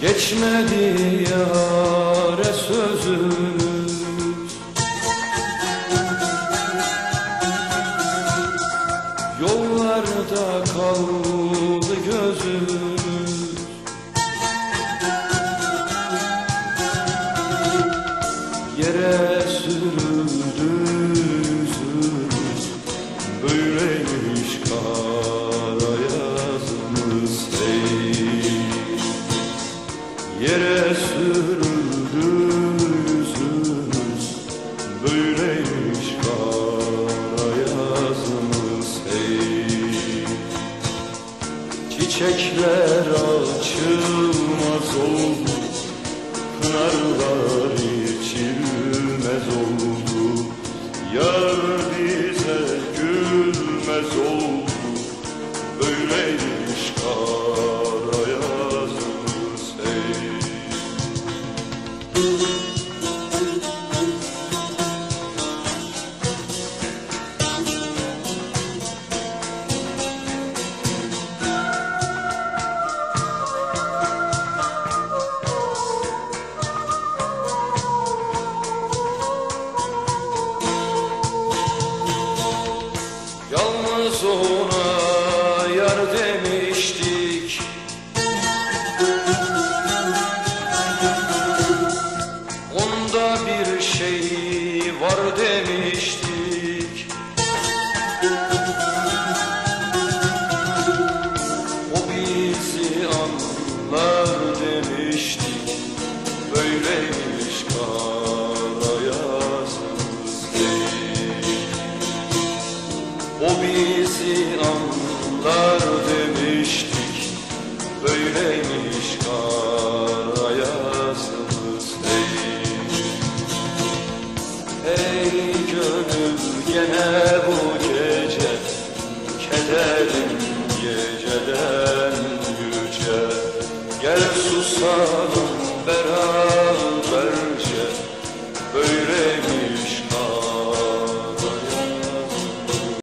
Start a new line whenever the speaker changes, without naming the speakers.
Geçmedi yâre sözümüz Yollarda kaldı gözümüz Yere sürüldü yüzümüz. Böyleymiş kara yazımız. Hey Yere sürüldü yüzümüz Böyleymiş kara yazımız hey Çiçekler açılmaz oldu Pınarlar içilmez oldu. Yar bize gülmez oldu Böyleymiş kara o bizi anlar demiştik Böyleymiş kara Ey gönül gene bu gece Kederin geceden yüce. Gel susalım beraber Köln.